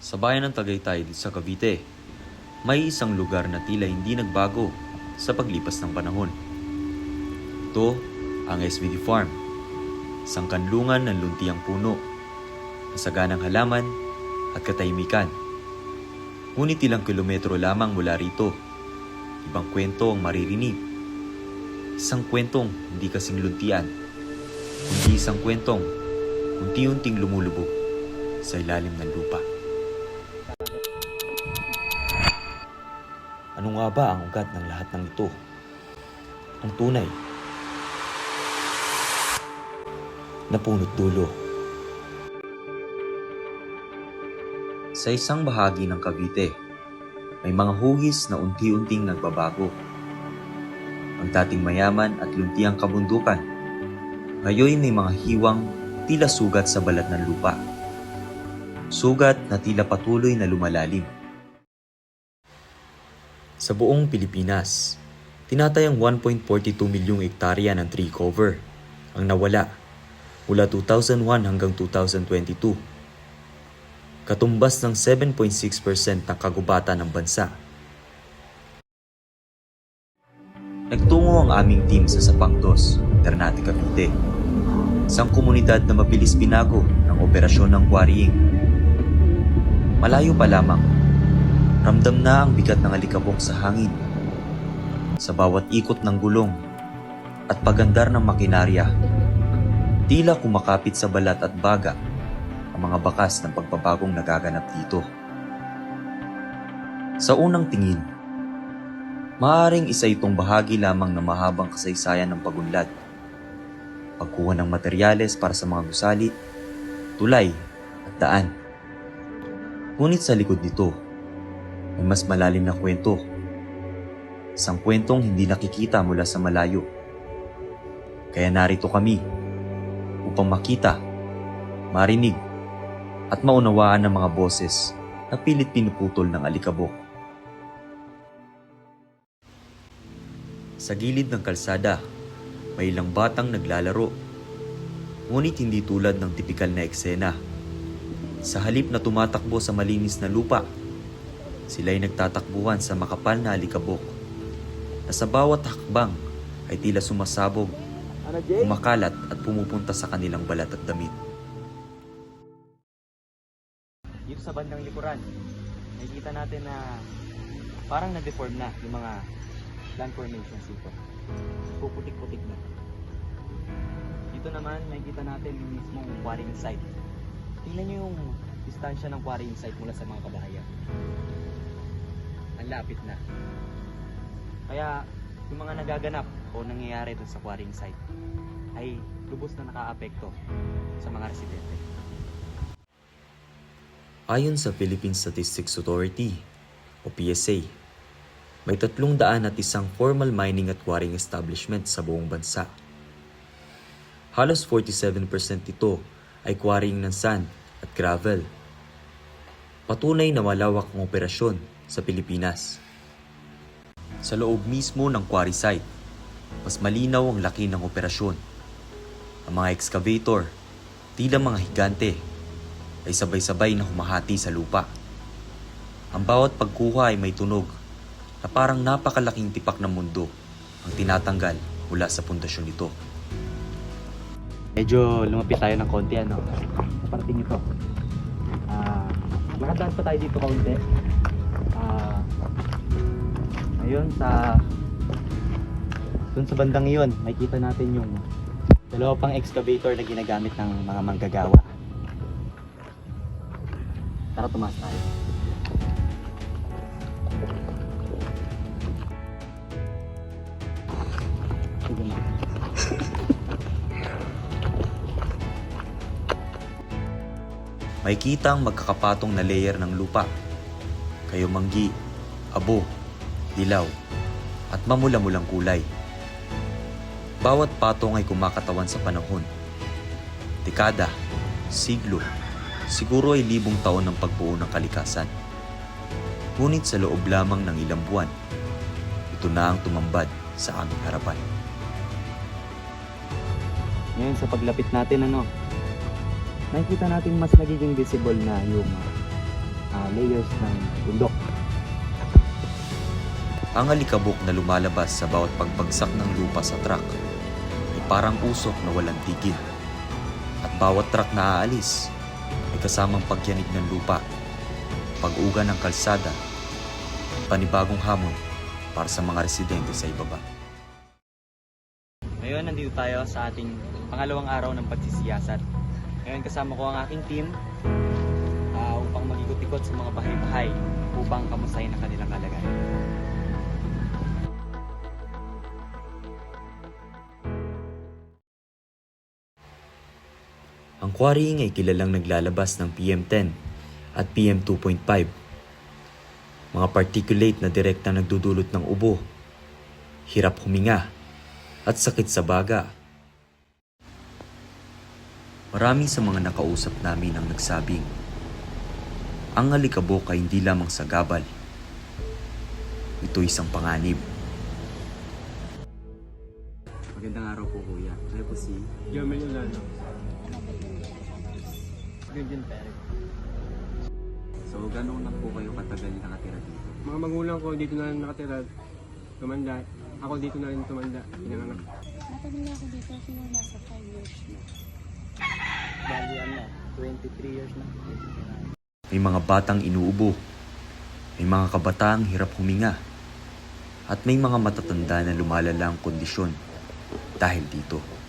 Sa bayan ng Tagaytay sa Cavite, may isang lugar na tila hindi nagbago sa paglipas ng panahon. Ito ang SBD Farm, isang kanlungan ng luntiang puno, masaganang halaman at katahimikan. Ngunit ilang kilometro lamang mula rito, ibang kwento ang maririnig. Isang kwentong hindi kasing luntian, kundi isang kwentong unti-unting lumulubog sa ilalim ng lupa. Nga ba ang ugat ng lahat ng ito? Ang tunay na punot dulo. Sa isang bahagi ng Cavite, may mga hugis na unti-unting nagbabago. Ang dating mayaman at luntiang kabundukan, ngayon may mga hiwang tila sugat sa balat ng lupa. Sugat na tila patuloy na lumalalim. Sa buong Pilipinas, tinatayang 1.42 milyong ektarya ng tree cover ang nawala mula 2001 hanggang 2022. Katumbas ng 7.6% ng kagubatan ng bansa. Nagtungo ang aming team sa Sapangdos, Ternate Cavite. Isang komunidad na mabilis binago ng operasyon ng quarrying. Malayo pa lamang, ramdam na ang bigat ng alikabok sa hangin. Sa bawat ikot ng gulong at pagandar ng makinarya, tila kumakapit sa balat at baga ang mga bakas ng pagpapagong nagaganap dito. Sa unang tingin, maaaring isa itong bahagi lamang ng mahabang kasaysayan ng pagunlad. Pagkuha ng materyales para sa mga gusali, tulay at daan. Ngunit sa likod nito, may mas malalim na kwento. Isang kwentong hindi nakikita mula sa malayo. Kaya narito kami upang makita, marinig, at maunawaan ng mga boses na pilit pinuputol ng alikabok. Sa gilid ng kalsada, may ilang batang naglalaro. Ngunit hindi tulad ng tipikal na eksena. Sa halip na tumatakbo sa malinis na lupa, sila'y nagtatakbuhan sa makapal na alikabok na sa bawat hakbang ay tila sumasabog, kumakalat at pumupunta sa kanilang balat at damit. dito sa bandang likuran, nakikita natin na parang na-deform na yung mga land formations dito. Puputik-putik na. Dito naman, makikita natin yung mismong quarrying site. Tingnan nyo yung distansya ng quarrying site mula sa mga kabahayan. Ang lapit na. Kaya, yung mga nagaganap o nangyayari dun sa quarrying site ay lubos na nakaapekto sa mga residente. Ayon sa Philippine Statistics Authority o PSA, may tatlong daan at isang formal mining at quarrying establishment sa buong bansa. Halos 47% ito ay quarrying ng sand at gravel. Patunay na malawak ang operasyon sa Pilipinas. Sa loob mismo ng quarry site, mas malinaw ang laki ng operasyon. Ang mga excavator, tila mga higante ay sabay-sabay na humahati sa lupa. Ang bawat pagkuha ay may tunog na parang napakalaking tipak ng mundo ang tinatanggal mula sa pundasyon nito. Medyo lumapit tayo ng konti ano. Parating ito. Ah, lakad pa tayo dito kaunti. Ayun sa dun sa bandang iyon, makikita natin yung dalawa pang excavator na ginagamit ng mga manggagawa. Tara tumas tayo. May kitang magkakapatong na layer ng lupa. Kayumanggi, abo, dilaw, at mamula-mulang kulay. Bawat patong ay kumakatawan sa panahon. Dekada, siglo, siguro ay libong taon ng pagbuo ng kalikasan. Ngunit sa loob lamang ng ilang buwan, ito na ang tumambad sa aming harapan. Ngayon sa paglapit natin ano, nakikita natin mas nagiging visible na yung ah, layers ng bundok. Ang alikabok na lumalabas sa bawat pagbagsak ng lupa sa truck ay parang usok na walang tigil. At bawat truck na aalis ay kasamang pagyanig ng lupa, pag-uga ng kalsada, panibagong hamon para sa mga residente sa ibaba. Ngayon, nandito tayo sa ating pangalawang araw ng pagsisiyasat. Ngayon, kasama ko ang aking team ah, upang mag-ikot-ikot sa mga bahay-bahay upang kamustahin ang kanilang kalagayan. Ang quarrying ay kilalang naglalabas ng PM10 at PM2.5. Mga particulate na direktang nagdudulot ng ubo, hirap huminga, at sakit sa baga. Marami sa mga nakausap namin ang nagsabing, ang alikabok ay hindi lamang sa gabal. Ito isang panganib. Magandang araw po, Kuya. Ano po si Jomel Ulano. Gandyan Perez. So, gano'n na po kayo katagal nakatira dito? Mga magulang ko dito na rin nakatira. Tumanda. Ako dito na rin tumanda. Pinanganak. Matagal na ako dito siguro nasa 5 years na. Bali, ano, 23 years na. May mga batang inuubo. May mga kabataang hirap huminga. At may mga matatanda na lumalala ang kondisyon dahil dito.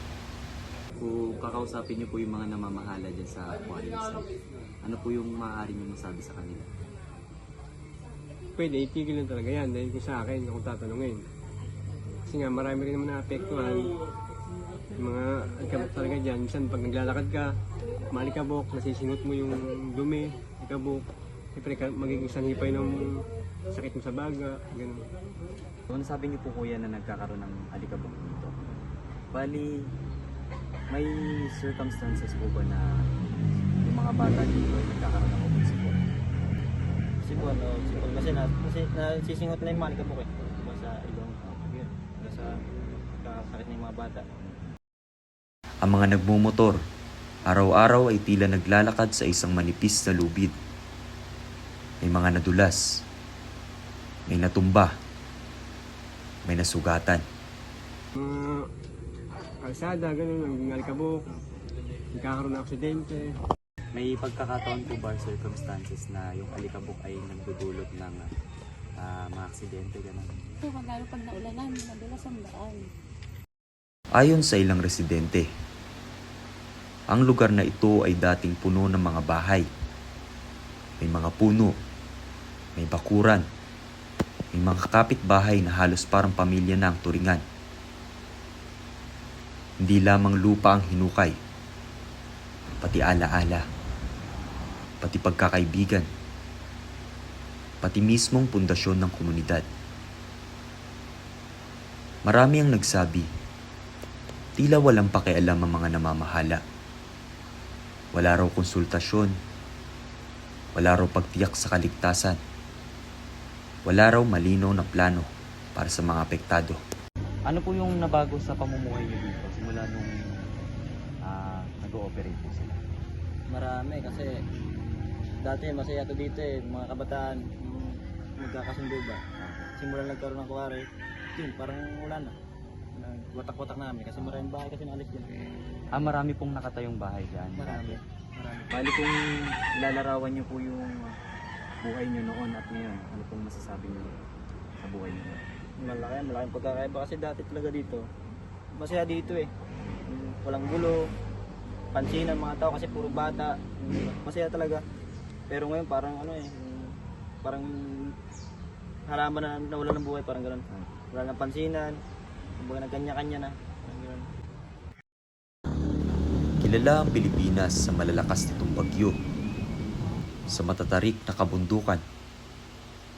Kung kakausapin niyo po yung mga namamahala dyan sa site, ano po yung maaari niyo masabi sa kanila? Pwede, itigil lang talaga yan. Dahil kung sa akin, kung tatanungin. Kasi nga, marami rin naman naapektuhan. Yung mga alikabok talaga dyan. Minsan, pag naglalakad ka, maalikabok, nasisingot mo yung dumi, alikabok. Siyempre, magiging sanhipay ng sakit mo sa baga. Ganun. So, ano sabi niyo po kuya na nagkakaroon ng alikabok dito? Bali, may circumstances po ba na yung mga bata dito ay nagkakaroon ng open support? Sipon, oh, sipon. Kasi na, kasi nasisingot na yung malikabok eh. Diba sa ilong, yun. Diba sa kakasakit ng mga bata. Ang mga nagmumotor, araw-araw ay tila naglalakad sa isang manipis na lubid. May mga nadulas, may natumba, may nasugatan. Mga kalsada, ganun, naging alikabok. Nagkakaroon ng aksidente. May pagkakataon po ba circumstances na yung alikabok ay nagdudulot ng ah, mga aksidente gano'n? So, lalo pag naulanan, madulas ang daan. Ayon sa ilang residente, ang lugar na ito ay dating puno ng mga bahay. May mga puno, may bakuran, may mga kapitbahay na halos parang pamilya na ang turingan. Hindi lamang lupa ang hinukay, pati alaala, pati pagkakaibigan, pati mismong pundasyon ng komunidad. Marami ang nagsabi Tila walang pakialam ang mga namamahala. Wala raw konsultasyon. Wala raw pagtiyak sa kaligtasan. Wala raw malinaw na plano para sa mga apektado. Ano po yung nabago sa pamumuhay niyo dito nag-ooperate po sila? Marami kasi dati masaya to dito eh. Mga kabataan, yung magkakasundo ba? Simulan nagkaroon ng kuwari, yun, parang wala na. Watak-watak namin kasi maraming bahay kasi naalis dyan. Ah, marami pong nakatayong bahay dyan. Marami. Marami. Bali kung lalarawan niyo po yung buhay niyo noon at ngayon, ano pong masasabi niyo sa buhay niyo? Malaki, malaking pagkakaiba kasi dati talaga dito. Masaya dito eh. Walang gulo, pansinan mga tao kasi puro bata. Masaya talaga. Pero ngayon parang ano eh, parang halaman na nawala ng buhay, parang ganun. Wala nang pansinan, kumbaga nagkanya-kanya na. Kilala ang Pilipinas sa malalakas nitong bagyo, sa matatarik na kabundukan,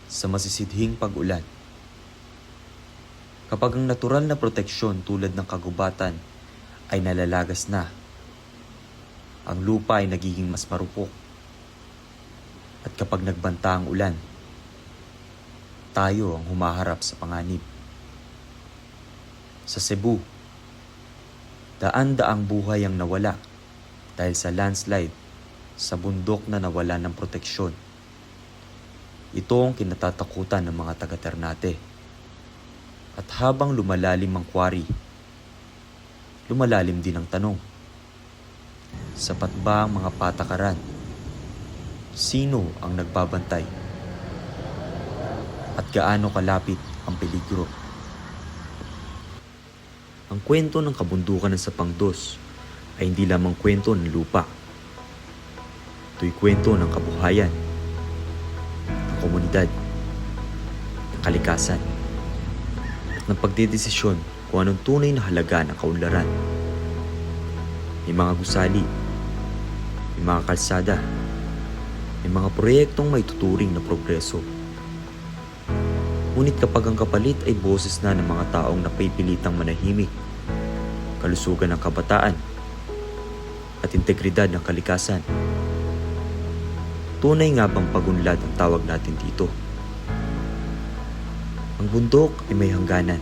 sa masisidhing pag-ulan. Kapag ang natural na proteksyon tulad ng kagubatan ay nalalagas na, ang lupa ay nagiging mas marupok. At kapag nagbanta ang ulan, tayo ang humaharap sa panganib. Sa Cebu, daan-daang buhay ang nawala dahil sa landslide sa bundok na nawala ng proteksyon. Ito ang kinatatakutan ng mga taga Ternate. At habang lumalalim ang kwari, lumalalim din ang tanong. Sapat ba ang mga patakaran? Sino ang nagbabantay? At gaano kalapit ang peligro? Ang kwento ng kabundukan ng Sapangdos ay hindi lamang kwento ng lupa. Ito'y kwento ng kabuhayan, ng komunidad, ng kalikasan, at ng pagdedesisyon kung anong tunay na halaga ng kaunlaran. May mga gusali, may mga kalsada, may mga proyektong may tuturing na progreso. Ngunit kapag ang kapalit ay boses na ng mga taong napipilitang manahimik, kalusugan ng kabataan, at integridad ng kalikasan, tunay nga bang pagunlad ang tawag natin dito? Ang bundok ay may hangganan.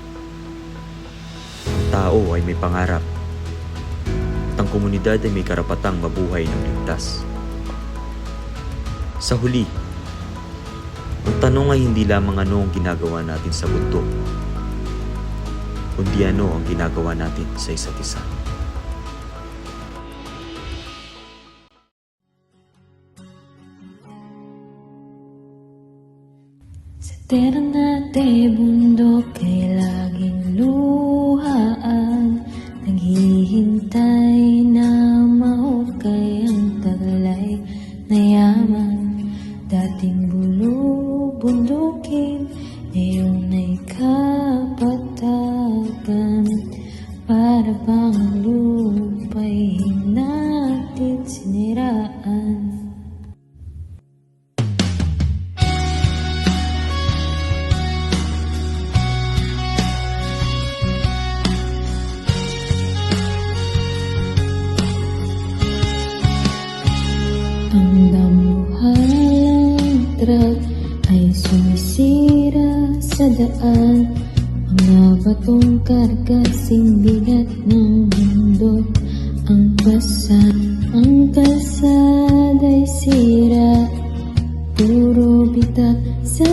Ang tao ay may pangarap. Ang komunidad ay may karapatang mabuhay ng ligtas. Sa huli, ang tanong ay hindi lamang ano ang ginagawa natin sa bundok, kundi ano ang ginagawa natin sa isa't isa. Sa Ternate bundok ay laging luhaan Mga batong kargasing bigat ng bundok Ang basa, ang kalsada'y sira. Puro bitak sa